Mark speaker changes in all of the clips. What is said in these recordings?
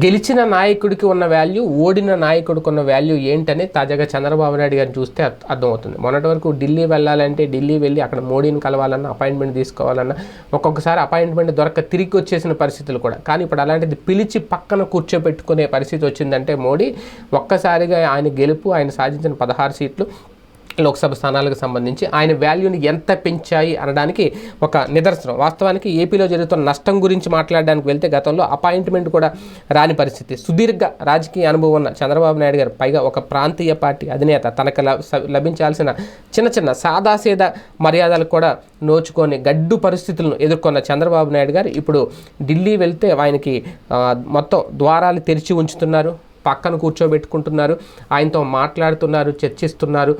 Speaker 1: గెలిచిన నాయకుడికి ఉన్న వాల్యూ ఓడిన నాయకుడికి ఉన్న వాల్యూ ఏంటని తాజాగా చంద్రబాబు నాయుడు గారిని చూస్తే అర్థమవుతుంది. మొన్నటి వరకు ఢిల్లీ వెళ్ళాలంటే ఢిల్లీ వెళ్ళి అక్కడ మోడీని కలవాలన్నా అపాయింట్మెంట్ తీసుకోవాలన్నా ఒక్కొక్కసారి అపాయింట్మెంట్ దొరక తిరిగి వచ్చేసిన పరిస్థితులు కూడా. కానీ ఇప్పుడు అలాంటిది పిలిచి పక్కన కూర్చోబెట్టుకునే పరిస్థితి వచ్చిందంటే మోడీ ఒక్కసారిగా ఆయన గెలుపు ఆయన సాధించిన పదహారు సీట్లు లోక్సభ స్థానాలకు సంబంధించి ఆయన వాల్యూని ఎంత పెంచాయి అనడానికి ఒక నిదర్శనం. వాస్తవానికి ఏపీలో జరుగుతున్న నష్టం గురించి మాట్లాడడానికి వెళ్తే గతంలో అపాయింట్మెంట్ కూడా రాని పరిస్థితి. సుదీర్ఘ రాజకీయ అనుభవం ఉన్న చంద్రబాబు నాయుడు గారు పైగా ఒక ప్రాంతీయ పార్టీ అధినేత. తనకు లభించాల్సిన చిన్న చిన్న సాదాసీద మర్యాదలు కూడా నోచుకొని గడ్డు పరిస్థితులను ఎదుర్కొన్న చంద్రబాబు నాయుడు గారు ఇప్పుడు ఢిల్లీ వెళ్తే ఆయనకి మొత్తం ద్వారాలు తెరిచి ఉంచుతున్నారు. పక్కన కూర్చోబెట్టుకుంటున్నారు. ఆయనతో మాట్లాడుతున్నారు చర్చిస్తున్నారు.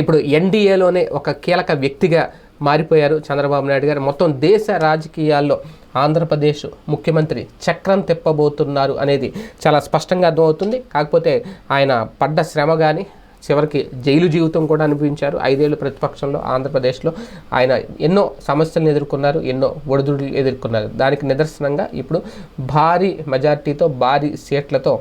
Speaker 1: ఇప్పుడు ఎన్డీఏలోనే ఒక కీలక వ్యక్తిగా మారిపోయారు చంద్రబాబు నాయుడు గారు. మొత్తం దేశ రాజకీయాల్లో ఆంధ్రప్రదేశ్ ముఖ్యమంత్రి చక్రం తిప్పబోతున్నారు అనేది చాలా స్పష్టంగా అర్థమవుతుంది. కాకపోతే ఆయన పడ్డ శ్రమ కానీ చివరికి జైలు జీవితం కూడా అనిపించారు ఐదేళ్ళు ప్రతిపక్షంలో ఆంధ్రప్రదేశ్లో ఆయన ఎన్నో సమస్యలను ఎదుర్కొన్నారు ఎన్నో ఒడిదుడులు ఎదుర్కొన్నారు. దానికి నిదర్శనంగా ఇప్పుడు భారీ మెజార్టీతో భారీ సీట్లతో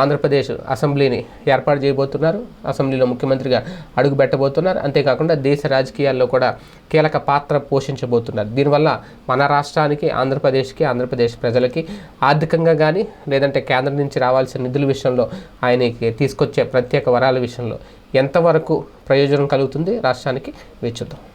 Speaker 1: ఆంధ్రప్రదేశ్ అసెంబ్లీని ఏర్పాటు చేయబోతున్నారు. అసెంబ్లీలో ముఖ్యమంత్రిగా అడుగు పెట్టబోతున్నారు. అంతేకాకుండా దేశ రాజకీయాల్లో కూడా కీలక పాత్ర పోషించబోతున్నారు. దీనివల్ల మన రాష్ట్రానికి ఆంధ్రప్రదేశ్కి ఆంధ్రప్రదేశ్ ప్రజలకి ఆర్థికంగా కానీ లేదంటే కేంద్రం నుంచి రావాల్సిన నిధుల విషయంలో ఆయనకి తీసుకొచ్చే ప్రత్యేక వరాల విషయంలో ఎంతవరకు ప్రయోజనం కలుగుతుంది రాష్ట్రానికి వేచుద్దాం